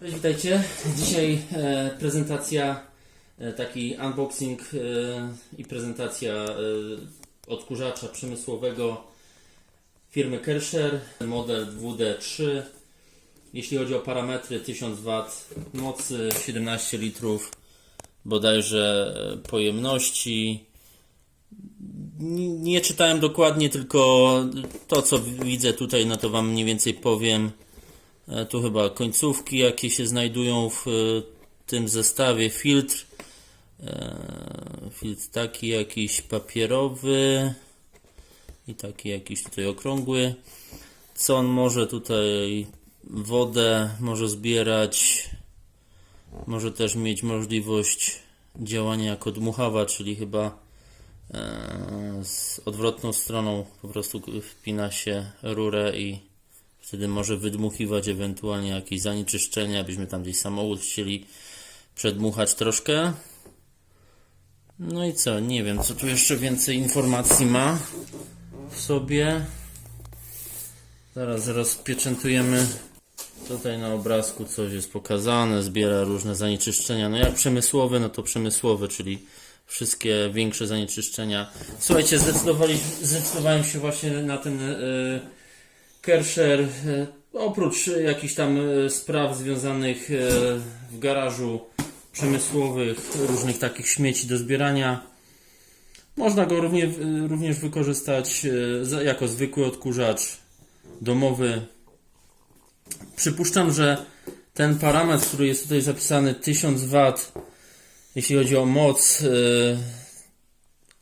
Cześć, witajcie. Dzisiaj e, prezentacja, e, taki unboxing e, i prezentacja e, odkurzacza przemysłowego firmy Kerscher, model WD3. Jeśli chodzi o parametry 1000 W mocy, 17 litrów bodajże e, pojemności. Nie czytałem dokładnie, tylko to co widzę tutaj, no to Wam mniej więcej powiem. E, Tu chyba końcówki, jakie się znajdują w e, tym zestawie. Filtr. e, Filtr taki jakiś papierowy i taki jakiś tutaj okrągły. Co on może tutaj wodę może zbierać. Może też mieć możliwość działania jako dmuchawa, czyli chyba z odwrotną stroną po prostu wpina się rurę i Wtedy może wydmuchiwać ewentualnie jakieś zanieczyszczenia, abyśmy tam gdzieś samochód chcieli przedmuchać troszkę. No i co, nie wiem, co tu jeszcze więcej informacji ma w sobie. Zaraz rozpieczętujemy. Tutaj na obrazku coś jest pokazane, zbiera różne zanieczyszczenia. No jak przemysłowe, no to przemysłowe, czyli wszystkie większe zanieczyszczenia. Słuchajcie, zdecydowałem się właśnie na ten yy, Kerscher, e, oprócz jakichś tam e, spraw związanych e, w garażu przemysłowych, różnych takich śmieci do zbierania, można go równie, e, również wykorzystać jako zwykły odkurzacz domowy. Przypuszczam, że ten parametr, który jest tutaj zapisany 1000 W, jeśli chodzi o moc,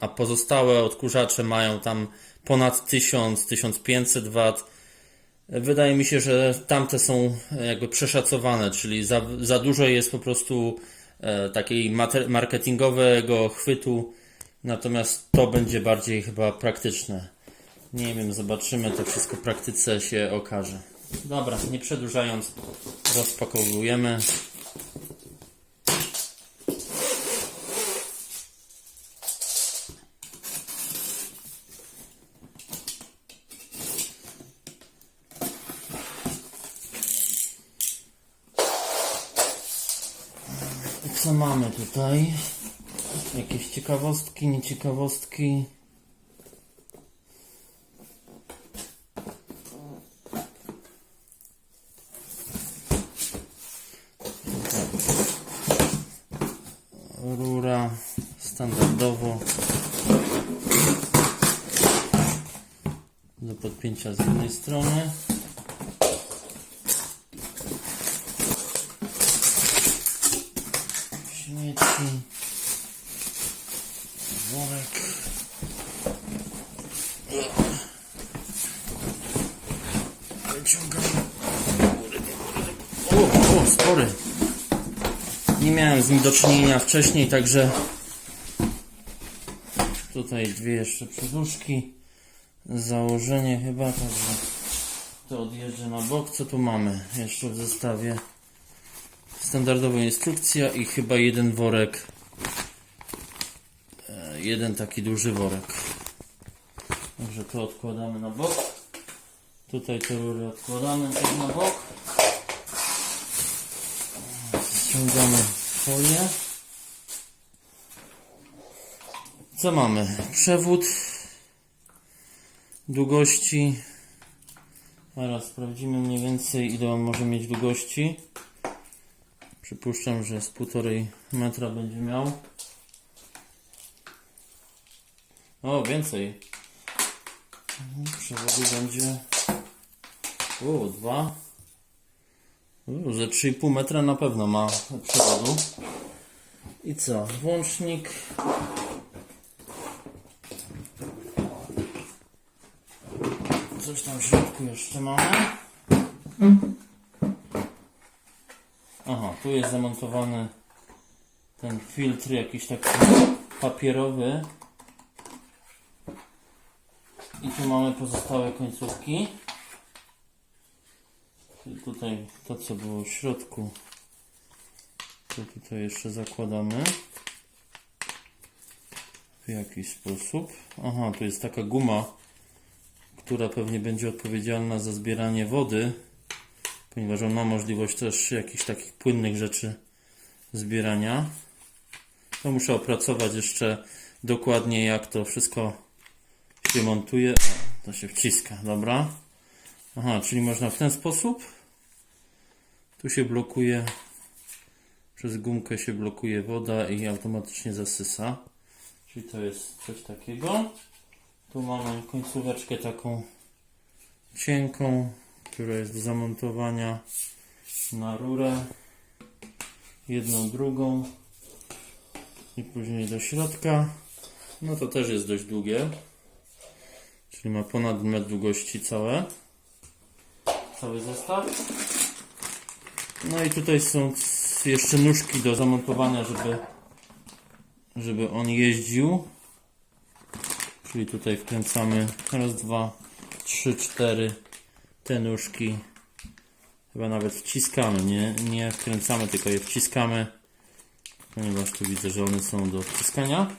a pozostałe odkurzacze mają tam ponad 1000, 1500 W. Wydaje mi się, że tamte są jakby przeszacowane, czyli za, za dużo jest po prostu e, takiej marketingowego chwytu, natomiast to będzie bardziej chyba praktyczne. Nie wiem, zobaczymy, to wszystko w praktyce się okaże. Dobra, nie przedłużając, rozpakowujemy. Co mamy tutaj? Jakieś ciekawostki, nieciekawostki. Rura standardowo do podpięcia z jednej strony. Śmieci. Worek. Wyciągam. O, spory. Nie miałem z nim do czynienia wcześniej, także tutaj dwie jeszcze przeduszki. Założenie chyba, także to odjeżdżę na bok. Co tu mamy jeszcze w zestawie? Standardowa instrukcja i chyba jeden worek. E, Jeden taki duży worek. Także to odkładamy na bok. Tutaj te rury odkładamy też na bok. Ściągamy folię. Co mamy? Przewód długości. Teraz sprawdzimy mniej więcej ile on może mieć długości. Przypuszczam, że z półtorej metra będzie miał. O, więcej. Przewodu będzie. O, dwa. Ze 3,5 metra na pewno ma przewodu. I co? Włącznik. Coś tam w środku jeszcze mamy. Aha, tu jest zamontowany ten filtr jakiś taki papierowy. I tu mamy pozostałe końcówki. Tutaj to co było w środku. To tutaj jeszcze zakładamy. W jakiś sposób. Aha, tu jest taka guma, która pewnie będzie odpowiedzialna za zbieranie wody ponieważ on ma możliwość też jakichś takich płynnych rzeczy zbierania. To muszę opracować jeszcze dokładnie, jak to wszystko się montuje. To się wciska, dobra. Aha, czyli można w ten sposób. Tu się blokuje, przez gumkę się blokuje woda i automatycznie zasysa. Czyli to jest coś takiego. Tu mamy końcóweczkę taką cienką, która jest do zamontowania na rurę. Jedną, drugą i później do środka. No to też jest dość długie. Czyli ma ponad metr długości całe. Cały zestaw. No i tutaj są jeszcze nóżki do zamontowania, żeby, żeby on jeździł. Czyli tutaj wkręcamy raz, dwa, trzy, cztery te nóżki. Chyba nawet wciskamy, nie, nie wkręcamy, tylko je wciskamy. Ponieważ tu widzę, że one są do wciskania.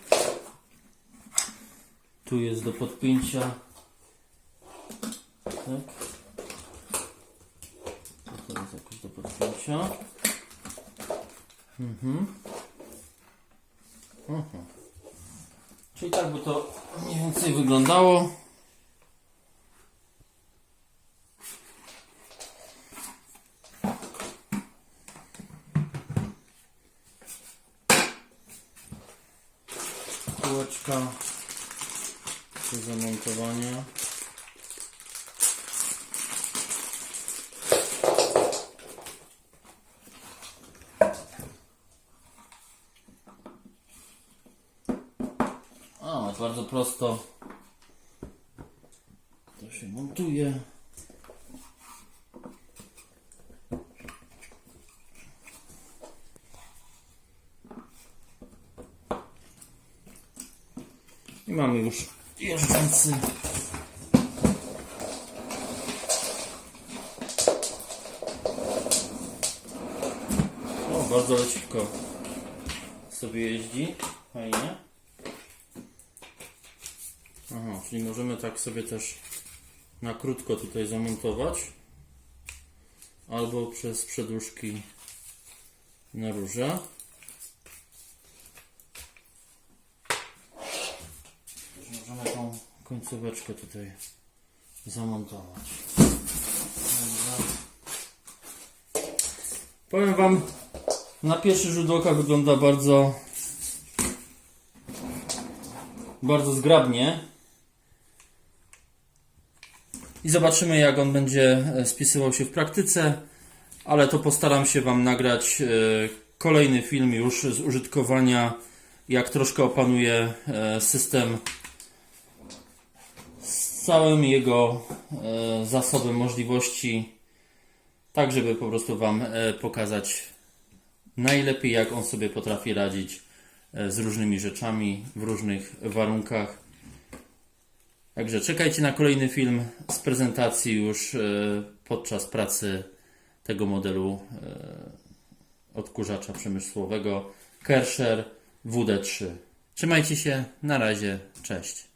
Tu jest do podpięcia. Tak. To jest jakoś do podpięcia. Mhm. Aha. Czyli tak by to mniej więcej wyglądało. Kółeczka do zamontowania. O, bardzo prosto. To się montuje. I mamy już jeżdżący. Bardzo leciutko sobie jeździ. Fajnie. Aha, czyli możemy tak sobie też na krótko tutaj zamontować. Albo przez przedłużki na róże. Możemy tą końcóweczkę tutaj zamontować. Dobrze. Powiem Wam, na pierwszy rzut oka wygląda bardzo bardzo zgrabnie. I zobaczymy, jak on będzie e, spisywał się w praktyce, ale to postaram się Wam nagrać e, kolejny film już z użytkowania, jak troszkę opanuję e, system z całym jego zasobem możliwości, tak żeby po prostu Wam pokazać najlepiej, jak on sobie potrafi radzić z różnymi rzeczami w różnych warunkach. Także czekajcie na kolejny film z prezentacji już e, podczas pracy tego modelu e, odkurzacza przemysłowego Kersher WD3. Trzymajcie się, na razie, cześć.